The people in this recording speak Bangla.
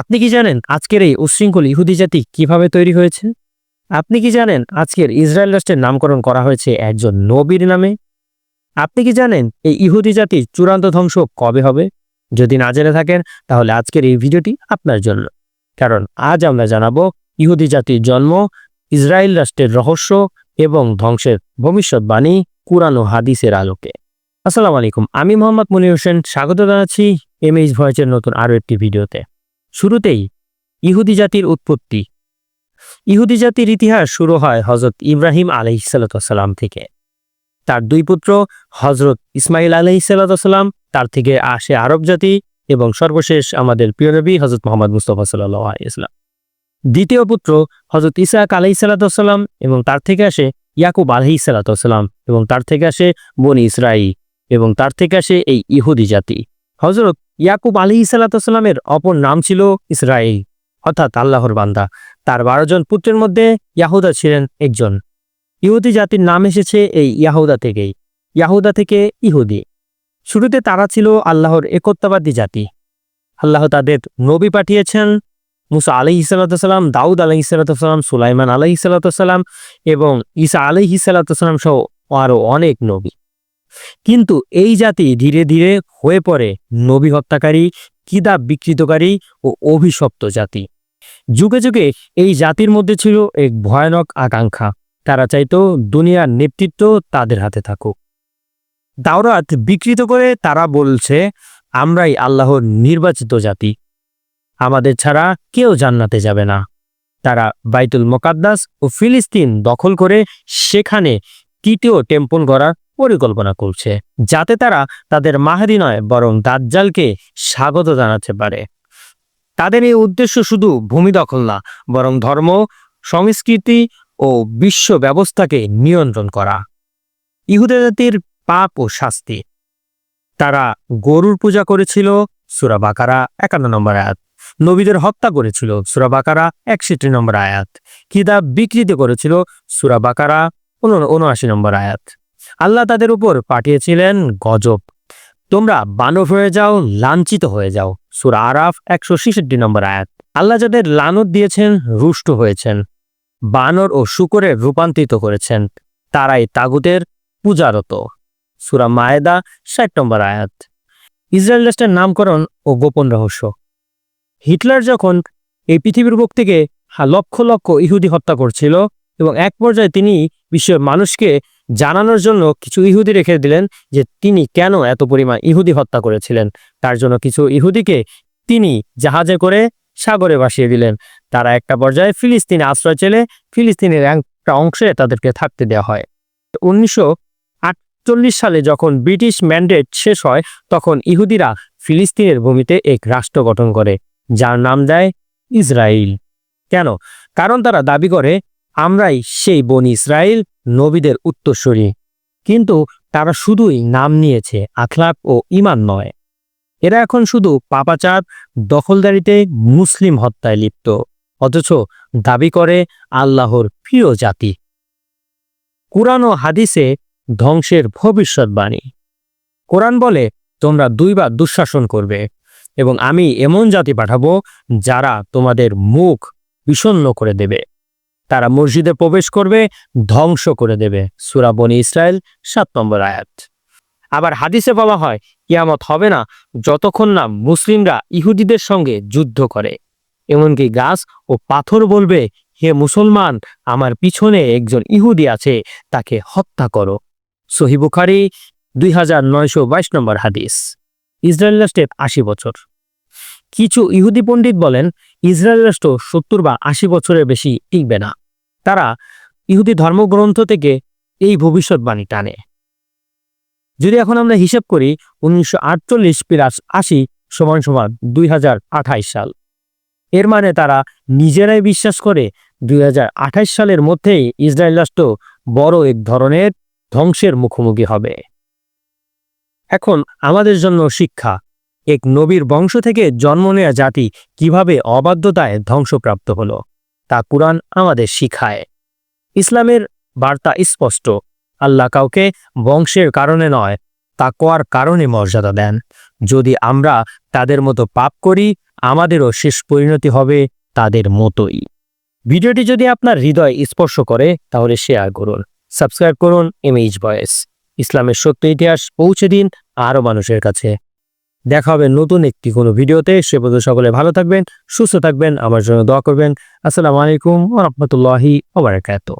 আপনি কি জানেন আজকের এই উশৃঙ্খল ইহুদি জাতি কীভাবে তৈরি হয়েছে? আপনি কি জানেন আজকের ইসরায়েল রাষ্ট্রের নামকরণ করা হয়েছে একজন নবীর নামে? আপনি কি জানেন এই ইহুদি জাতির চূড়ান্ত ধ্বংস কবে হবে? যদি না জেনে থাকেন, তাহলে আজকের এই ভিডিওটি আপনার জন্য। কারণ আজ আমরা জানাব ইহুদি জাতির জন্ম, ইসরায়েল রাষ্ট্রের রহস্য এবং ধ্বংসের ভবিষ্যৎবাণী কুরআন ও হাদিসের আলোকে। আসসালামু আলাইকুম, আমি মোহাম্মদ মনির হোসেন। স্বাগত জানাচ্ছি এমএইচ ভয়েসের নতুন আরও একটি ভিডিওতে। শুরুতেই ইহুদি জাতির উৎপত্তি। ইহুদি জাতির ইতিহাস শুরু হয় হজরত ইব্রাহিম আলহিসাল্লাম থেকে। তার দুই পুত্র হজরত ইসমাইল আলহিসাল্লাম তার থেকে আসে আরব জাতি এবং সর্বশেষ আমাদের প্রিয় নবী হজরত মোহাম্মদ মুস্তফা সাল্লাহ ইসলাম দ্বিতীয় পুত্র হজরত ইসাক আলহিসাল্লাম এবং তার থেকে আসে ইয়াকুব আলহিসাল্লাম এবং তার থেকে আসে বনি ইসরাই এবং তার থেকে আসে এই ইহুদি জাতি। হজরত ইয়াকুব আলী সাল্লাতামের অপর নাম ছিল ইসরায়েল অর্থাৎ আল্লাহর বান্দা। তার বারো জন পুত্রের মধ্যে ইয়াহুদা ছিলেন একজন। ইহুদি জাতির নাম এসেছে এই ইয়াহুদা থেকেই। ইয়াহুদা থেকে ইহুদি। শুরুতে তারা ছিল আল্লাহর একত্ববাদী জাতি। আল্লাহ তাদের নবী পাঠিয়েছেন মুসা আলহি সাল্লাতাম দাউদ আলহি সাল্লাতাম সুলাইমান আলহি সাল্লাতাম এবং ঈসা আলহি সাল্লাতাম সহ আরও অনেক নবী। কিন্তু এই জাতি ধীরে ধীরে হয়ে পড়ে নবী হত্যাকারী, কিতাব বিকৃতকারী ও অভিশপ্ত জাতি। যুগে যুগে এই জাতির মধ্যে ছিল এক ভয়ানক আকাঙ্ক্ষা। তারা চাইতো দুনিয়ার নেতৃত্ব তাদের হাতে থাকুক। দাওরাত বিকৃত করে তারা বলছে, আমরাই আল্লাহর নির্বাচিত জাতি। আমাদের ছাড়া কেউ জান্নাতে যাবে না। তারা বাইতুল মোকাদ্দাস ও ফিলিস্তিন দখল করে সেখানে তৃতীয় টেম্পল গড়ার পরিকল্পনা করছে, যাতে তারা তাদের মাহাদি নয়, বরং দাজ্জালকে স্বাগত জানাতে পারে। তাদের এই উদ্দেশ্য শুধু ভূমি দখল না, বরং ধর্ম, সংস্কৃতি ও বিশ্ব ব্যবস্থাকে নিয়ন্ত্রণ করা। ইহুদা জাতির পাপ ও শাস্তি। তারা গরুর পূজা করেছিল সুরাবাকারা একান্ন নম্বর আয়াত। নবীদের হত্যা করেছিল সুরাবাকারা একষট্টি নম্বর আয়াত। কিতাব বিকৃতি করেছিল সুরাবাকারা উনআশি নম্বর আয়াত। আল্লাহ তাদের উপর পাঠিয়েছিলেন গজব। তোমরা বানর হয়ে যাও, লাঞ্ছিত হয়ে যাও। সুরা আরাফ একশো ছেষট্টি নম্বর আয়াত। আল্লাহ যাদের লানত দিয়েছেন, রুষ্ট হয়েছেন। বানর ও শুকরে রূপান্তরিত করেছেন। তারাই তাগুতের পূজারত। সুরা মায়েদা ষাট নম্বর আয়াত। ইসরায়েল রাষ্ট্রের নামকরণ ও গোপন রহস্য। হিটলার যখন এই পৃথিবীর বুক থেকে লক্ষ লক্ষ ইহুদি হত্যা করছিল এবং এক পর্যায়ে তিনি বিশ্বের মানুষকে জানানোর জন্য কিছু ইহুদি রেখে দিলেন যে তিনি কেন এত পরিমাণ ইহুদি হত্যা করেছিলেন। তার জন্য কিছু ইহুদিকে তিনি জাহাজে করে সাগরে ভাসিয়ে দিলেন। তারা একটা পর্যায়ে ফিলিস্তিনে আশ্রয় চেলে ফিলিস্তিনের একটা অংশে তাদেরকে থাকতে দেওয়া হয়। উনিশশো আটচল্লিশ সালে যখন ব্রিটিশ ম্যান্ডেট শেষ হয়, তখন ইহুদিরা ফিলিস্তিনের ভূমিতে এক রাষ্ট্র গঠন করে, যার নাম দেয় ইসরায়েল কেন? কারণ তারা দাবি করে, আমরাই সেই বন ইসরায়েল নবীদের উত্তরস্বরী কিন্তু তারা শুধুই নাম নিয়েছে, আখলাক ও ইমান নয়। এরা এখন শুধু পাপাচার, দখলদারিতে মুসলিম হত্যায় লিপ্ত, অথচ দাবি করে আল্লাহর প্রিয় জাতি। কোরআন ও হাদিসে ধ্বংসের ভবিষ্যৎবাণী কোরআন বলে, তোমরা দুইবার দুঃশাসন করবে এবং আমি এমন জাতি পাঠাবো যারা তোমাদের মুখ বিষণ্ন করে দেবে। তারা মসজিদে প্রবেশ করবে, ধ্বংস করে দেবে। সুরাবনি ইসরায়েল সাত নম্বর আয়াত। আবার হাদিসে বলা হয়, কিয়ামত হবে না যতক্ষণ না মুসলিমরা ইহুদিদের সঙ্গে যুদ্ধ করে। এমনকি গাছ ও পাথর বলবে, হে মুসলমান, আমার পিছনে একজন ইহুদি আছে, তাকে হত্যা করো। সহিবুখারি দুই হাজার নয়শো বাইশ নম্বর হাদিস। ইসরায়েল রাষ্ট্রের আশি বছর। কিছু ইহুদি পণ্ডিত বলেন ইসরায়েল রাষ্ট্র সত্তর বা আশি বছরের বেশি টিকবে না। তারা ইহুদি ধর্মগ্রন্থ থেকে এই ভবিষ্যৎবাণী টানে। যদি এখন আমরা হিসেব করি, উনিশশো আটচল্লিশ প্লাস আশি সমান সমান দুই সাল। এর মানে তারা নিজেরাই বিশ্বাস করে দুই হাজার আঠাশ সালের মধ্যেই ইসরায়েল রাষ্ট্র বড় এক ধরনের ধ্বংসের মুখোমুখি হবে। এখন আমাদের জন্য শিক্ষা, এক নবীর বংশ থেকে জন্ম নেয়া জাতি কীভাবে অবাধ্যতায় ধ্বংসপ্রাপ্ত হলো? তা কুরআন আমাদের শিখায়। ইসলামের বার্তা স্পষ্ট। আল্লাহ কাউকে বংশের কারণে নয় তা তাকোয়ার কারণে মর্যাদা দেন। যদি আমরা তাদের মতো পাপ করি, আমাদেরও শেষ পরিণতি হবে তাদের মতোই। ভিডিওটি যদি আপনার হৃদয় স্পর্শ করে, তাহলে শেয়ার করুন। সাবস্ক্রাইব করুন এমএইচ ভয়েস ইসলামের সত্য ইতিহাস পৌঁছে দিন আরও মানুষের কাছে। দেখা হবে নতুন একটি কোনো ভিডিওতে। সে পর্যন্ত সকলে ভালো থাকবেন, সুস্থ থাকবেন, আমার জন্য দোয়া করবেন। আসসালামু আলাইকুম রহমতুল্লাহি ওবরাকাতুহ